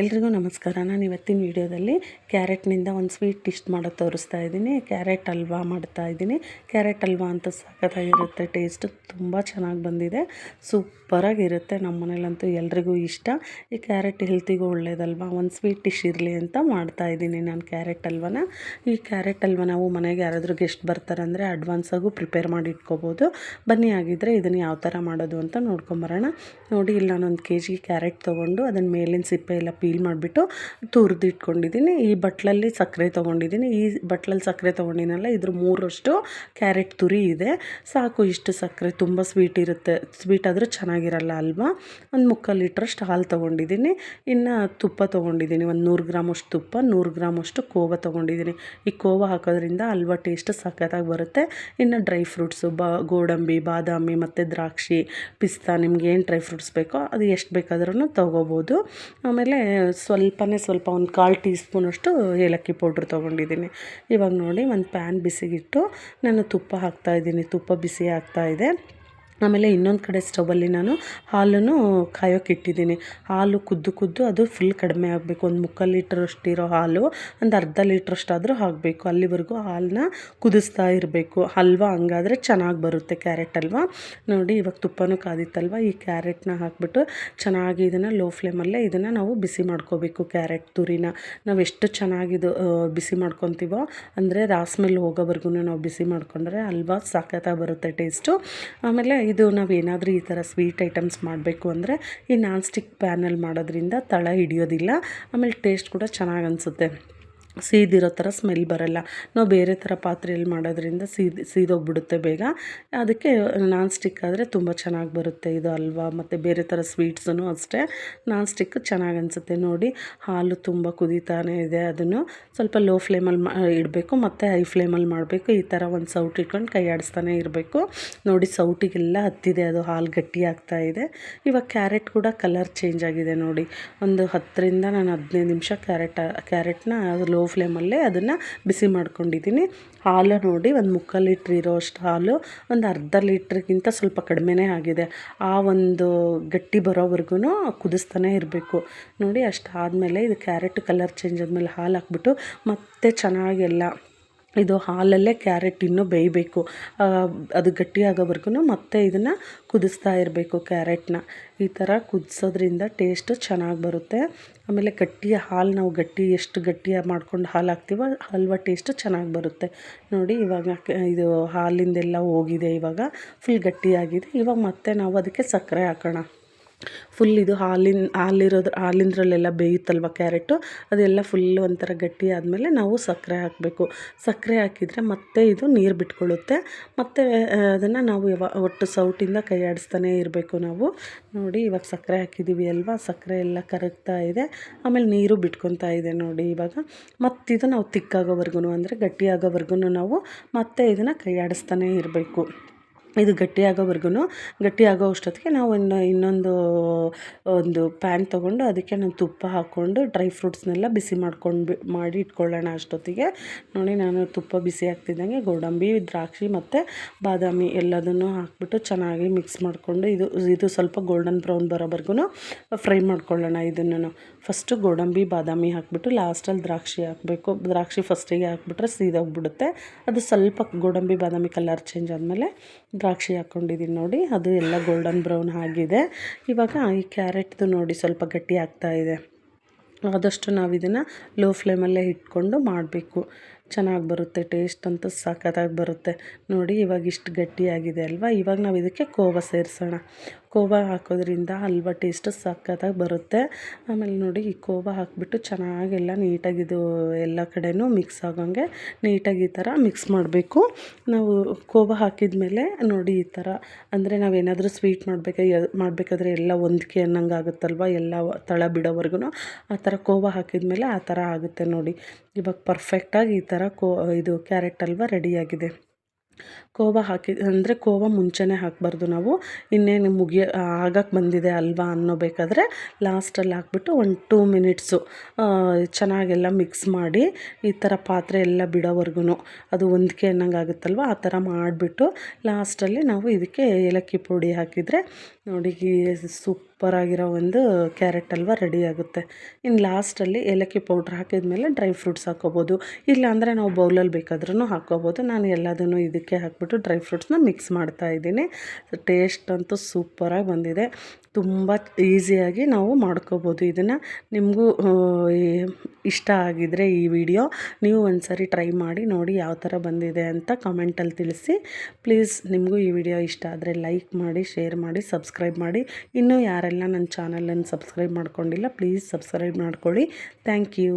ಎಲ್ರಿಗೂ ನಮಸ್ಕಾರ. ನಾನು ಇವತ್ತಿನ ವಿಡಿಯೋದಲ್ಲಿ ಕ್ಯಾರೆಟ್ನಿಂದ ಒಂದು ಸ್ವೀಟ್ ಟಿಸ್ಟ್ ಮಾಡೋದು ತೋರಿಸ್ತಾ ಇದ್ದೀನಿ. ಕ್ಯಾರೆಟ್ ಹಲ್ವಾ ಮಾಡ್ತಾ ಇದ್ದೀನಿ. ಕ್ಯಾರೆಟ್ ಹಲ್ವಾ ಅಂತ ಸಖತ್ತಾಗಿರುತ್ತೆ, ಟೇಸ್ಟ್ ತುಂಬ ಚೆನ್ನಾಗಿ ಬಂದಿದೆ. ಸೂಪರಾಗಿರುತ್ತೆ ನಮ್ಮ ಮನೇಲಂತೂ ಎಲ್ರಿಗೂ ಇಷ್ಟ. ಈ ಕ್ಯಾರೆಟ್ ಹೆಲ್ತಿಗೂ ಒಳ್ಳೇದಲ್ವಾ? ಒಂದು ಸ್ವೀಟ್ ಡಿಶ್ ಇರಲಿ ಅಂತ ಮಾಡ್ತಾ ಇದ್ದೀನಿ ನಾನು ಕ್ಯಾರೆಟ್ ಹಲ್ವಾನ ಈ ಕ್ಯಾರೆಟ್ ಹಲ್ವಾ ನಾವು ಮನೆಗೆ ಯಾರಾದರೂ ಗೆಸ್ಟ್ ಬರ್ತಾರಂದರೆ ಅಡ್ವಾನ್ಸಾಗೂ ಪ್ರಿಪೇರ್ ಮಾಡಿ ಇಟ್ಕೋಬೋದು. ಬನ್ನಿ ಆಗಿದ್ದರೆ ಇದನ್ನು ಯಾವ ಥರ ಮಾಡೋದು ಅಂತ ನೋಡ್ಕೊಂಬರೋಣ ನೋಡಿ, ಇಲ್ಲಿ ನಾನೊಂದು ಕೆ ಜಿ ಕ್ಯಾರೆಟ್ ತೊಗೊಂಡು ಅದನ್ನು ಮೇಲಿನ ಸಿಪ್ಪೆ ಎಲ್ಲ ಪೀಲ್ ಮಾಡಿಬಿಟ್ಟು ತುರಿದು ಇಟ್ಕೊಂಡಿದ್ದೀನಿ ಈ ಬಟ್ಲಲ್ಲಿ ಸಕ್ಕರೆ ತೊಗೊಂಡಿದ್ದೀನಿ. ಈ ಬಟ್ಲಲ್ಲಿ ಸಕ್ಕರೆ ತೊಗೊಂಡಿನಲ್ಲ, ಇದ್ರ ಮೂರಷ್ಟು ಕ್ಯಾರೆಟ್ ತುರಿ ಇದೆ. ಸಾಕು, ಇಷ್ಟು ಸಕ್ಕರೆ. ತುಂಬ ಸ್ವೀಟ್ ಇರುತ್ತೆ. ಸ್ವೀಟ್ ಆದರೂ ಚೆನ್ನಾಗಿರಲ್ಲ ಅಲ್ವಾ? ಒಂದು ಮುಕ್ಕಾಲು ಲೀಟ್ರಷ್ಟು ಹಾಲು ತೊಗೊಂಡಿದ್ದೀನಿ. ಇನ್ನು ತುಪ್ಪ ತೊಗೊಂಡಿದ್ದೀನಿ. ಒಂದು ನೂರು ಗ್ರಾಮಷ್ಟು ತುಪ್ಪ, ನೂರು ಗ್ರಾಮಷ್ಟು ಕೋವ ತೊಗೊಂಡಿದ್ದೀನಿ. ಈ ಕೋವ ಹಾಕೋದ್ರಿಂದ ಹಲ್ವಾ ಟೇಸ್ಟ್ ಸಖತ್ತಾಗಿ ಬರುತ್ತೆ. ಇನ್ನು ಡ್ರೈ ಫ್ರೂಟ್ಸು, ಬಾ, ಗೋಡಂಬಿ, ಬಾದಾಮಿ ಮತ್ತು ದ್ರಾಕ್ಷಿ, ಪಿಸ್ತಾ, ನಿಮ್ಗೆ ಏನು ಡ್ರೈ ಫ್ರೂಟ್ಸ್ ಬೇಕೋ ಅದು ಎಷ್ಟು ಬೇಕಾದ್ರೂ ತೊಗೋಬೋದು. ಆಮೇಲೆ ಸ್ವಲ್ಪನೇ ಸ್ವಲ್ಪ ಒಂದು ಕಾಲು ಟೀ ಸ್ಪೂನಷ್ಟು ಏಲಕ್ಕಿ ಪೌಡ್ರ್ ತೊಗೊಂಡಿದ್ದೀನಿ. ಇವಾಗ ನೋಡಿ ಒಂದು ಪ್ಯಾನ್ ಬಿಸಿಗಿಟ್ಟು ನಾನು ತುಪ್ಪ ಹಾಕ್ತಾಯಿದ್ದೀನಿ ತುಪ್ಪ ಬಿಸಿ ಆಗ್ತಾಯಿದೆ ಆಮೇಲೆ ಇನ್ನೊಂದು ಕಡೆ ಸ್ಟವಲ್ಲಿ ನಾನು ಹಾಲನ್ನು ಕಾಯೋಕೆ ಇಟ್ಟಿದ್ದೀನಿ. ಹಾಲು ಕುದ್ದು ಕುದ್ದು ಅದು ಫುಲ್ ಕಡಿಮೆ ಆಗಬೇಕು. ಒಂದು ಮುಕ್ಕಾಲು ಲೀಟ್ರಷ್ಟು ಇರೋ ಹಾಲು, ಒಂದು ಅರ್ಧ ಲೀಟ್ರಷ್ಟಾದರೂ ಹಾಕಬೇಕು. ಅಲ್ಲಿವರೆಗೂ ಹಾಲನ್ನ ಕುದಿಸ್ತಾ ಇರಬೇಕು. ಹಲ್ವಾ ಹಂಗಾದರೆ ಚೆನ್ನಾಗಿ ಬರುತ್ತೆ ಕ್ಯಾರೆಟ್ ಹಲ್ವಾ. ನೋಡಿ, ಇವಾಗ ತುಪ್ಪನೂ ಕಾದಿತ್ತಲ್ವ? ಈ ಕ್ಯಾರೆಟ್ನ ಹಾಕ್ಬಿಟ್ಟು ಚೆನ್ನಾಗಿ ಇದನ್ನು ಲೋ ಫ್ಲೇಮಲ್ಲೇ ಇದನ್ನು ನಾವು ಬಿಸಿ ಮಾಡ್ಕೋಬೇಕು ಕ್ಯಾರೆಟ್ ತುರಿನ. ನಾವು ಎಷ್ಟು ಚೆನ್ನಾಗಿದು ಬಿಸಿ ಮಾಡ್ಕೊತೀವೋ, ಅಂದರೆ ರಾಸ್ಮೆಲ್ ಹೋಗೋವರೆಗೂ ನಾವು ಬಿಸಿ ಮಾಡ್ಕೊಂಡ್ರೆ ಹಲ್ವಾ ಸಖತ್ತಾಗಿ ಬರುತ್ತೆ ಟೇಸ್ಟು ಆಮೇಲೆ ಇದು ನಾವು ಏನಾದರೂ ಈ ಥರ ಸ್ವೀಟ್ ಐಟಮ್ಸ್ ಮಾಡಬೇಕು ಅಂದರೆ ಈ ನಾನ್ ಸ್ಟಿಕ್ ಪ್ಯಾನಲ್ಲಿ ಮಾಡೋದ್ರಿಂದ ತಳ ಹಿಡಿಯೋದಿಲ್ಲ, ಆಮೇಲೆ ಟೇಸ್ಟ್ ಕೂಡ ಚೆನ್ನಾಗಿ ಅನಿಸುತ್ತೆ. ಸೀದಿರೋ ಥರ ಸ್ಮೆಲ್ ಬರೋಲ್ಲ. ನಾವು ಬೇರೆ ಥರ ಪಾತ್ರೆಯಲ್ಲಿ ಮಾಡೋದ್ರಿಂದ ಸೀದಿ, ಸೀದೋಗ್ಬಿಡುತ್ತೆ ಬೇಗ. ಅದಕ್ಕೆ ನಾನ್ ಸ್ಟಿಕ್ ಆದರೆ ತುಂಬ ಚೆನ್ನಾಗಿ ಬರುತ್ತೆ ಇದು ಅಲ್ವಾ? ಮತ್ತು ಬೇರೆ ಥರ ಸ್ವೀಟ್ಸೂ ಅಷ್ಟೇ. ನಾನ್ ಸ್ಟಿಕ್ ಚೆನ್ನಾಗಿ ಅನಿಸುತ್ತೆ. ನೋಡಿ, ಹಾಲು ತುಂಬ ಕುದೀತಾನೆ ಇದೆ ಅದನ್ನು. ಸ್ವಲ್ಪ ಲೋ ಫ್ಲೇಮಲ್ಲಿ ಇಡಬೇಕು. ಮತ್ತು ಹೈ ಫ್ಲೇಮಲ್ಲಿ ಮಾಡಬೇಕು. ಈ ಥರ ಒಂದು ಸೌಟ್ ಇಟ್ಕೊಂಡು ಕೈ ಆಡಿಸ್ತಾನೆ ಇರಬೇಕು. ನೋಡಿ, ಸೌಟಿಗೆಲ್ಲ ಹತ್ತಿದೆ ಅದು. ಹಾಲು ಗಟ್ಟಿ ಆಗ್ತಾ ಇದೆ. ಇವಾಗ ಕ್ಯಾರೆಟ್ ಕೂಡ ಕಲರ್ ಚೇಂಜ್ ಆಗಿದೆ ನೋಡಿ. ಒಂದು ಹತ್ತರಿಂದ ನಾನು ಹದಿನೈದು ನಿಮಿಷ ಕ್ಯಾರೆಟ್, ಕ್ಯಾರೆಟ್ನ ಲೋ ಫ್ಲೇಮಲ್ಲೇ ಅದನ್ನು ಬಿಸಿ ಮಾಡ್ಕೊಂಡಿದ್ದೀನಿ. ಹಾಲು ನೋಡಿ, ಒಂದು ಮುಕ್ಕಾಲು ಲೀಟ್ರ್ ಇರೋ ಅಷ್ಟು ಹಾಲು, ಒಂದು ಅರ್ಧ ಲೀಟ್ರಿಗಿಂತ ಸ್ವಲ್ಪ ಕಡಿಮೆನೇ ಆಗಿದೆ. ಆ ಒಂದು ಗಟ್ಟಿ ಬರೋವರೆಗೂ ಕುದಿಸ್ತಾನೆ ಇರಬೇಕು. ನೋಡಿ, ಅಷ್ಟು ಆದಮೇಲೆ ಇದು ಕ್ಯಾರೆಟ್ ಕಲರ್ ಚೇಂಜ್ ಆದಮೇಲೆ ಹಾಲು ಹಾಕ್ಬಿಟ್ಟು ಮತ್ತೆ ಚೆನ್ನಾಗೆಲ್ಲ ಇದು ಹಾಲಲ್ಲೇ ಕ್ಯಾರೆಟ್ ಇನ್ನೂ ಬೇಯಬೇಕು. ಅದು ಗಟ್ಟಿಯಾಗೋವರೆಗೂ ಮತ್ತೆ ಇದನ್ನು ಕುದಿಸ್ತಾ ಇರಬೇಕು ಕ್ಯಾರೆಟ್ನ. ಈ ಥರ ಕುದಿಸೋದ್ರಿಂದ ಟೇಸ್ಟು ಚೆನ್ನಾಗಿ ಬರುತ್ತೆ. ಆಮೇಲೆ ಗಟ್ಟಿಯ ಹಾಲು ನಾವು ಗಟ್ಟಿ ಎಷ್ಟು ಗಟ್ಟಿಯಾಗಿ ಮಾಡ್ಕೊಂಡು ಹಾಲು ಹಾಕ್ತೀವೋ ಹಲ್ವ ಟೇಸ್ಟು ಚೆನ್ನಾಗಿ ಬರುತ್ತೆ. ನೋಡಿ ಇವಾಗ ಇದು ಹಾಲಿಂದೆಲ್ಲ ಹೋಗಿದೆ ಇವಾಗ. ಫುಲ್ ಗಟ್ಟಿಯಾಗಿದೆ. ಇವಾಗ ಮತ್ತೆ ನಾವು ಅದಕ್ಕೆ ಸಕ್ಕರೆ ಹಾಕೋಣ. ಫುಲ್ ಇದು ಹಾಲಿನ, ಹಾಲಿರೋದು, ಹಾಲಿಂದ್ರಲ್ಲೆಲ್ಲ ಬೇಯುತ್ತಲ್ವ ಕ್ಯಾರೆಟು? ಅದೆಲ್ಲ ಫುಲ್ ಒಂಥರ ಗಟ್ಟಿ ಆದಮೇಲೆ ನಾವು ಸಕ್ಕರೆ ಹಾಕಬೇಕು. ಸಕ್ಕರೆ ಹಾಕಿದರೆ ಮತ್ತೆ ಇದು ನೀರು ಬಿಟ್ಕೊಳ್ಳುತ್ತೆ ಮತ್ತು ಅದನ್ನು ನಾವು ಯಾವ, ಒಟ್ಟು ಸೌಟಿಂದ ಕೈ ಇರಬೇಕು ನಾವು. ನೋಡಿ, ಇವಾಗ ಸಕ್ಕರೆ ಹಾಕಿದ್ದೀವಿ ಅಲ್ವಾ? ಸಕ್ಕರೆ ಎಲ್ಲ ಕರಗ್ತಾ ಇದೆ. ಆಮೇಲೆ ನೀರು ಬಿಟ್ಕೊತಾ ಇದೆ ನೋಡಿ ಇವಾಗ. ಮತ್ತಿದು ನಾವು ತಿಕ್ಕಾಗೋವರೆಗೂ ಅಂದರೆ ಗಟ್ಟಿಯಾಗೋವರೆಗೂ ನಾವು ಮತ್ತೆ ಇದನ್ನು ಕೈ ಇರಬೇಕು. ಇದು ಗಟ್ಟಿ ಆಗೋ ಅಷ್ಟೊತ್ತಿಗೆ ನಾವು ಇನ್ನು, ಇನ್ನೊಂದು, ಒಂದು ಪ್ಯಾನ್ ತೊಗೊಂಡು ಅದಕ್ಕೆ ನಾನು ತುಪ್ಪ ಹಾಕ್ಕೊಂಡು ಡ್ರೈ ಫ್ರೂಟ್ಸ್ನೆಲ್ಲ ಬಿಸಿ ಮಾಡ್ಕೊಂಡು ಮಾಡಿ ಇಟ್ಕೊಳ್ಳೋಣ ಅಷ್ಟೊತ್ತಿಗೆ. ನೋಡಿ ನಾನು ತುಪ್ಪ ಬಿಸಿ ಆಗ್ತಿದ್ದಂಗೆ ಗೋಡಂಬಿ, ದ್ರಾಕ್ಷಿ ಮತ್ತು ಬಾದಾಮಿ ಎಲ್ಲದನ್ನು ಹಾಕ್ಬಿಟ್ಟು ಚೆನ್ನಾಗಿ ಮಿಕ್ಸ್ ಮಾಡಿಕೊಂಡು ಇದು ಇದು ಸ್ವಲ್ಪ ಗೋಲ್ಡನ್ ಬ್ರೌನ್ ಬರೋವರೆಗೂ ಫ್ರೈ ಮಾಡ್ಕೊಳ್ಳೋಣ ಇದನ್ನು ಫಸ್ಟು ಗೋಡಂಬಿ, ಬಾದಾಮಿ ಹಾಕ್ಬಿಟ್ಟು ಲಾಸ್ಟಲ್ಲಿ ದ್ರಾಕ್ಷಿ ಹಾಕಬೇಕು. ದ್ರಾಕ್ಷಿ ಫಸ್ಟಿಗೆ ಹಾಕ್ಬಿಟ್ರೆ ಸೀದೋಗ್ಬಿಡುತ್ತೆ. ಅದು ಸ್ವಲ್ಪ ಗೋಡಂಬಿ, ಬಾದಾಮಿ ಕಲರ್ ಚೇಂಜ್ ಆದಮೇಲೆ ದ್ರಾಕ್ಷಿ ಹಾಕ್ಕೊಂಡಿದ್ದೀನಿ ನೋಡಿ, ಅದು ಎಲ್ಲ ಗೋಲ್ಡನ್ ಬ್ರೌನ್ ಆಗಿದೆ. ಇವಾಗ ಈ ಕ್ಯಾರೆಟ್ದು ನೋಡಿ ಸ್ವಲ್ಪ ಗಟ್ಟಿ ಆಗ್ತಾ ಇದೆ. ಆದಷ್ಟು ನಾವು ಇದನ್ನು ಲೋ ಫ್ಲೇಮಲ್ಲೇ ಇಟ್ಕೊಂಡು ಮಾಡಬೇಕು. ಚೆನ್ನಾಗಿ ಬರುತ್ತೆ ಟೇಸ್ಟ್ ಅಂತೂ ಸಖತ್ತಾಗಿ ಬರುತ್ತೆ. ನೋಡಿ, ಇವಾಗ ಇಷ್ಟು ಗಟ್ಟಿಯಾಗಿದೆ ಅಲ್ವಾ? ಇವಾಗ ನಾವು ಇದಕ್ಕೆ ಕೋವ ಸೇರಿಸೋಣ. ಕೋವ ಹಾಕೋದ್ರಿಂದ ಹಲ್ವ ಟೇಸ್ಟ್ ಸಖತ್ತಾಗಿ ಬರುತ್ತೆ. ಆಮೇಲೆ ನೋಡಿ, ಈ ಕೋವ ಹಾಕಿಬಿಟ್ಟು ಚೆನ್ನಾಗೆಲ್ಲ ನೀಟಾಗಿ ಇದು ಎಲ್ಲ ಕಡೆಯೂ ಮಿಕ್ಸ್ ಆಗೋಂಗೆ ನೀಟಾಗಿ ಈ ಥರ ಮಿಕ್ಸ್ ಮಾಡಬೇಕು. ನಾವು ಕೋವ ಹಾಕಿದ ಮೇಲೆ ನೋಡಿ, ಈ ಥರ ಅಂದರೆ ನಾವೇನಾದರೂ ಸ್ವೀಟ್ ಮಾಡಬೇಕಾ ಮಾಡಬೇಕಾದ್ರೆ ಎಲ್ಲ ಹೊಂದಿಕೆ ಅನ್ನಂಗೆ ಆಗುತ್ತಲ್ವ? ಎಲ್ಲ ತಳ ಬಿಡೋವರೆಗೂ ಆ ಥರ ಕೋವ ಹಾಕಿದ ಮೇಲೆ ಆ ಥರ ಆಗುತ್ತೆ ನೋಡಿ. ಇವಾಗ ಪರ್ಫೆಕ್ಟಾಗಿ ಈ ಥರ ಕೋ, ಇದು ಕ್ಯಾರೆಟ್ ಹಲ್ವ ರೆಡಿಯಾಗಿದೆ. ಕೋವ ಹಾಕಿ, ಅಂದರೆ ಕೋವ ಮುಂಚೆನೇ ಹಾಕಬಾರ್ದು ನಾವು. ಇನ್ನೇನು ಮುಗಿಯ ಆಗಕ್ಕೆ ಬಂದಿದೆ ಅಲ್ವಾ ಅನ್ನೋ ಬೇಕಾದರೆ ಲಾಸ್ಟಲ್ಲಿ ಹಾಕ್ಬಿಟ್ಟು ಒಂದು ಟೂ ಮಿನಿಟ್ಸು ಚೆನ್ನಾಗೆಲ್ಲ ಮಿಕ್ಸ್ ಮಾಡಿ ಈ ಥರ ಪಾತ್ರೆ ಎಲ್ಲ ಬಿಡೋವರೆಗೂ ಅದು ಹೊಂದ್ಕೆ ಅನ್ನಂಗೆ ಆಗುತ್ತಲ್ವ? ಆ ಥರ ಮಾಡಿಬಿಟ್ಟು ಲಾಸ್ಟಲ್ಲಿ ನಾವು ಇದಕ್ಕೆ ಏಲಕ್ಕಿ ಪುಡಿ ಹಾಕಿದರೆ ನೋಡಿ ಸೂಪ್ ಸೂಪರಾಗಿರೋ ಒಂದು ಕ್ಯಾರೆಟ್ ಹಲ್ವ ರೆಡಿ ಆಗುತ್ತೆ. ಇನ್ನು ಲಾಸ್ಟಲ್ಲಿ ಏಲಕ್ಕಿ ಪೌಡ್ರ್ ಹಾಕಿದ್ಮೇಲೆ ಡ್ರೈ ಫ್ರೂಟ್ಸ್ ಹಾಕ್ಕೋಬೋದು ಇಲ್ಲಾಂದರೆ ನಾವು ಬೌಲಲ್ಲಿ ಬೇಕಾದ್ರೂ ಹಾಕ್ಕೋಬೋದು ನಾನು ಎಲ್ಲದನ್ನು ಇದಕ್ಕೆ ಹಾಕ್ಬಿಟ್ಟು ಡ್ರೈ ಫ್ರೂಟ್ಸ್ನ ಮಿಕ್ಸ್ ಮಾಡ್ತಾ ಇದ್ದೀನಿ. ಟೇಸ್ಟ್ ಅಂತೂ ಸೂಪರಾಗಿ ಬಂದಿದೆ. ತುಂಬ ಈಸಿಯಾಗಿ ನಾವು ಮಾಡ್ಕೋಬೋದು ಇದನ್ನು. ನಿಮಗೂ ಇಷ್ಟ ಆಗಿದರೆ ಈ ವಿಡಿಯೋ ನೀವು ಒಂದ್ಸರಿ ಟ್ರೈ ಮಾಡಿ ನೋಡಿ ಯಾವ ಥರ ಬಂದಿದೆ ಅಂತ ಕಮೆಂಟಲ್ಲಿ ತಿಳಿಸಿ. ಪ್ಲೀಸ್ ನಿಮಗೂ ಈ ವಿಡಿಯೋ ಇಷ್ಟ ಆದರೆ ಲೈಕ್ ಮಾಡಿ ಶೇರ್ ಮಾಡಿ ಸಬ್ಸ್ಕ್ರೈಬ್ ಮಾಡಿ. ಇನ್ನೂ ಯಾರೆಲ್ಲ ನನ್ನ ಚಾನಲನ್ನು ಸಬ್ಸ್ಕ್ರೈಬ್ ಮಾಡ್ಕೊಂಡಿಲ್ಲ ಪ್ಲೀಸ್ ಸಬ್ಸ್ಕ್ರೈಬ್ ಮಾಡ್ಕೊಳ್ಳಿ. Thank you.